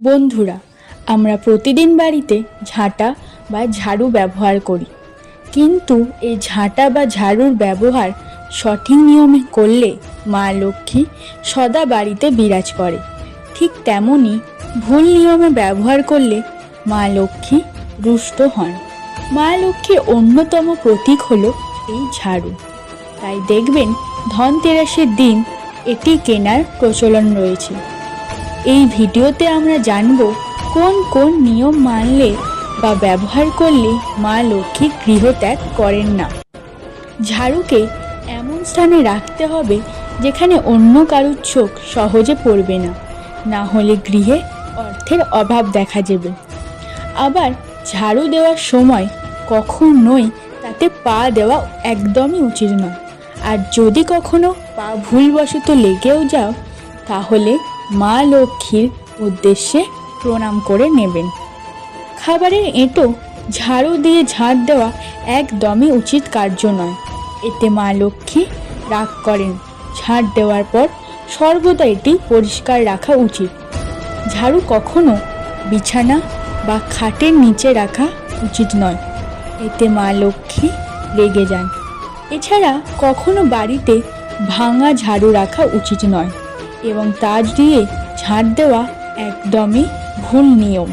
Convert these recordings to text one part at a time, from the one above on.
বন্ধুরা, আমরা প্রতিদিন বাড়িতে ঝাঁটা বা ঝাড়ু ব্যবহার করি। কিন্তু এই ঝাঁটা বা ঝাড়ুর ব্যবহার সঠিক নিয়মে করলে মা লক্ষ্মী সদা বাড়িতে বিরাজ করে। ঠিক তেমনই ভুল নিয়মে ব্যবহার করলে মা লক্ষ্মী রুষ্ট হন। মা লক্ষ্মীর অন্যতম প্রতীক হল এই ঝাড়ু। তাই দেখবেন ধনতেরাসের দিন এটি কেনার প্রচলন রয়েছে। এই ভিডিওতে আমরা জানব কোন কোন নিয়ম মানলে বা ব্যবহার করলে মা লক্ষ্মী গৃহত্যাগ করেন না। ঝাড়ুকে এমন স্থানে রাখতে হবে যেখানে অন্য কারুর চোখ সহজে পড়বে না না হলে গৃহে অর্থের অভাব দেখা যাবে আবার ঝাড়ু দেওয়ার সময় কখনোই তাতে পা দেওয়া একদমই উচিত নয়। আর যদি কখনো পা ভুলবশত লেগেও যাও, তাহলে মা লক্ষ্মীর উদ্দেশ্যে প্রণাম করে নেবেন। খাবারের এঁটো, ঝাড়ু দিয়ে ঝাঁট দেওয়া একদমই উচিত কার্য নয়। এতে মা লক্ষ্মী রাগ করেন। ঝাঁট দেওয়ার পর সর্বদা এটি পরিষ্কার রাখা উচিত। ঝাড়ু কখনো বিছানা বা খাটের নিচে রাখা উচিত নয়। এতে মা লক্ষ্মী রেগে যান। এছাড়া কখনো বাড়িতে ভাঙা ঝাড়ু রাখা উচিত নয়। এবং তাজ দিয়ে ঝাড় দেওয়া একদমই ভুল নিয়ম।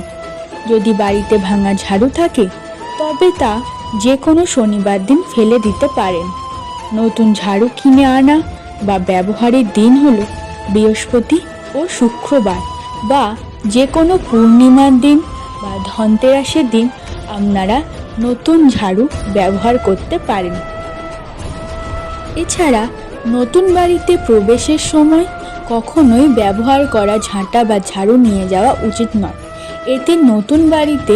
যদি বাড়িতে ভাঙা ঝাড়ু থাকে, তবে তা যে কোনো শনিবার দিন ফেলে দিতে পারেন। নতুন ঝাড়ু কিনে আনা বা ব্যবহারের দিন হলো বৃহস্পতি ও শুক্রবার বা যে কোনো পূর্ণিমার দিন বা ধনতেরাসের দিন আপনারা নতুন ঝাড়ু ব্যবহার করতে পারেন। এছাড়া নতুন বাড়িতে প্রবেশের সময় কখনোই ব্যবহার করা ঝাঁটা বা ঝাড়ু নিয়ে যাওয়া উচিত নয়। এতে নতুন বাড়িতে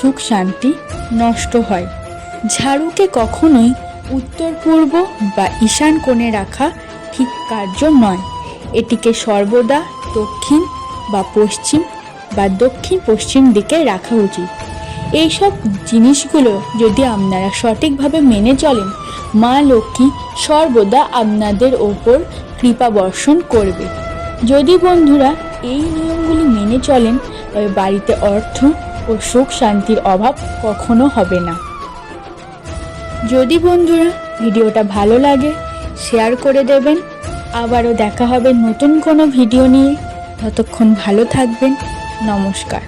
সুখ শান্তি নষ্ট হয়। ঝাড়ুকে কখনোই উত্তর পূর্ব বা ঈশান কোণে রাখা ঠিক কার্য নয়। এটিকে সর্বদা দক্ষিণ বা পশ্চিম বা দক্ষিণ পশ্চিম দিকে রাখা উচিত। এইসব জিনিসগুলো যদি আপনারা সঠিকভাবে মেনে চলেন, মা লক্ষ্মী সর্বদা আপনাদের ওপর কৃপা বর্ষণ করবে। যদি বন্ধুরা এই নিয়মগুলি মেনে চলেন, তবে বাড়িতে অর্থ ও সুখ শান্তির অভাব কখনো হবে না। যদি বন্ধুরা ভিডিওটা ভালো লাগে, শেয়ার করে দেবেন। আবারও দেখা হবে নতুন কোনো ভিডিও নিয়ে। ততক্ষণ ভালো থাকবেন। নমস্কার।